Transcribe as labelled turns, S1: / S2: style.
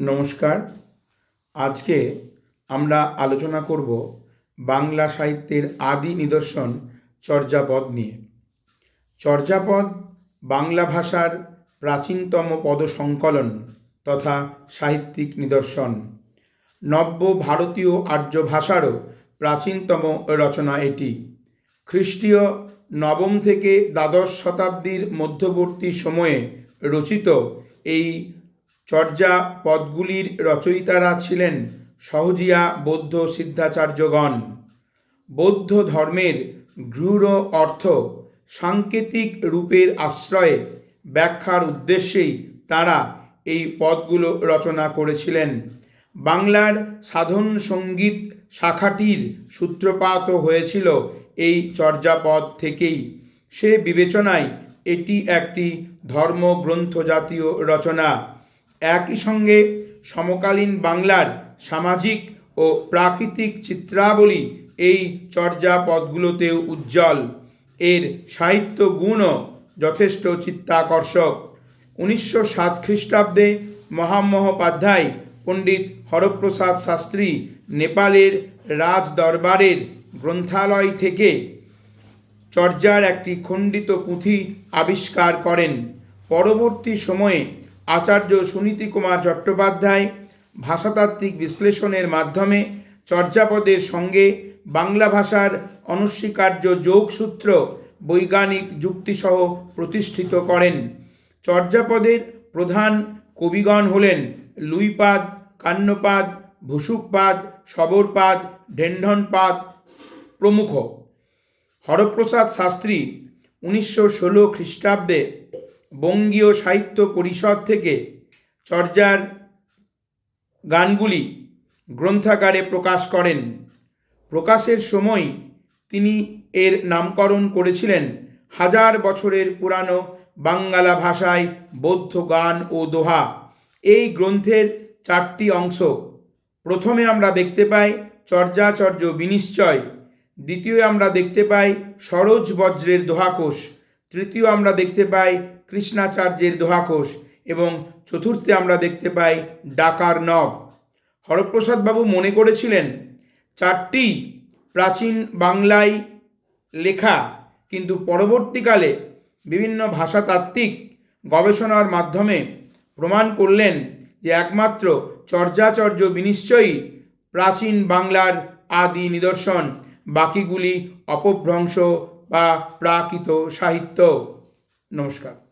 S1: নমস্কার। আজকে আমরা আলোচনা করব বাংলা সাহিত্যের আদি নিদর্শন চর্যাপদ নিয়ে। চর্যাপদ বাংলা ভাষার প্রাচীনতম পদসংকলন তথা সাহিত্যিক নিদর্শন। নব্য ভারতীয় আর্য ভাষারও প্রাচীনতম রচনা এটি। খ্রিস্টীয় নবম থেকে দ্বাদশ শতাব্দীর মধ্যবর্তী সময়ে রচিত এই চর্যা পদগুলির রচয়িতারা ছিলেন সহজিয়া বৌদ্ধ সিদ্ধাচার্যগণ। বৌদ্ধ ধর্মের গৃঢ় অর্থ সাংকেতিক রূপের আশ্রয়ে ব্যাখ্যার উদ্দেশ্যেই তারা এই পদগুলো রচনা করেছিলেন। বাংলার সাধন সংগীত শাখাটির সূত্রপাত হয়েছিল এই চর্যাপদ থেকেই। সে বিবেচনায় এটি একটি ধর্মগ্রন্থ জাতীয় রচনা। একই সঙ্গে সমকালীন বাংলার সামাজিক ও প্রাকৃতিক চিত্রাবলী এই চর্যাপদগুলোতেও উজ্জ্বল। এর সাহিত্য গুণও যথেষ্ট চিত্তাকর্ষক। উনিশশো সাত খ্রিস্টাব্দে মহামহোপাধ্যায় পণ্ডিত হরপ্রসাদ শাস্ত্রী, নেপালের রাজ দরবারের গ্রন্থালয় থেকে চর্যার একটি খণ্ডিত পুঁথি আবিষ্কার করেন। পরবর্তী সময়ে আচার্য সুনীতি কুমার চট্টোপাধ্যায় ভাষাতাত্ত্বিক বিশ্লেষণের মাধ্যমে চর্যাপদের সঙ্গে বাংলা ভাষার অনস্বীকার্য যোগসূত্র বৈজ্ঞানিক যুক্তিসহ প্রতিষ্ঠিত করেন। চর্যাপদের প্রধান কবিগণ হলেন লুইপাদ, কান্নপাদ, ভুসুকপাদ, সবরপাদ ঢেণ্ঢনপাদ প্রমুখ। হরপ্রসাদ শাস্ত্রী উনিশশো ষোলো খ্রিস্টাব্দে বঙ্গীয় সাহিত্য পরিষদ থেকে চর্যার গানগুলি গ্রন্থাগারে প্রকাশ করেন। প্রকাশের সময় তিনি এর নামকরণ করেছিলেন হাজার বছরের পুরানো বাঙ্গালা ভাষায় বৌদ্ধ গান ও দোহা। এই গ্রন্থের চারটি অংশ। প্রথমে আমরা দেখতে পাই চর্যাচর্য বিনিশ্চয়, দ্বিতীয় আমরা দেখতে পাই সরোজ বজ্রের দোহাকোষ তৃতীয় আমরা দেখতে পাই কৃষ্ণাচার্যের দোহাকোষ এবং চতুর্থে আমরা দেখতে পাই ডাকার নব। হরপ্রসাদবাবু মনে করেছিলেন, চারটি প্রাচীন বাংলায় লেখা, কিন্তু পরবর্তীকালে বিভিন্ন ভাষাতাত্ত্বিক গবেষণার মাধ্যমে প্রমাণ করলেন যে একমাত্র চর্যাচর্য বিনিশ্চয়ই প্রাচীন বাংলার আদি নিদর্শন, বাকিগুলি অপভ্রংশ বা প্রাকৃত সাহিত্য। নমস্কার।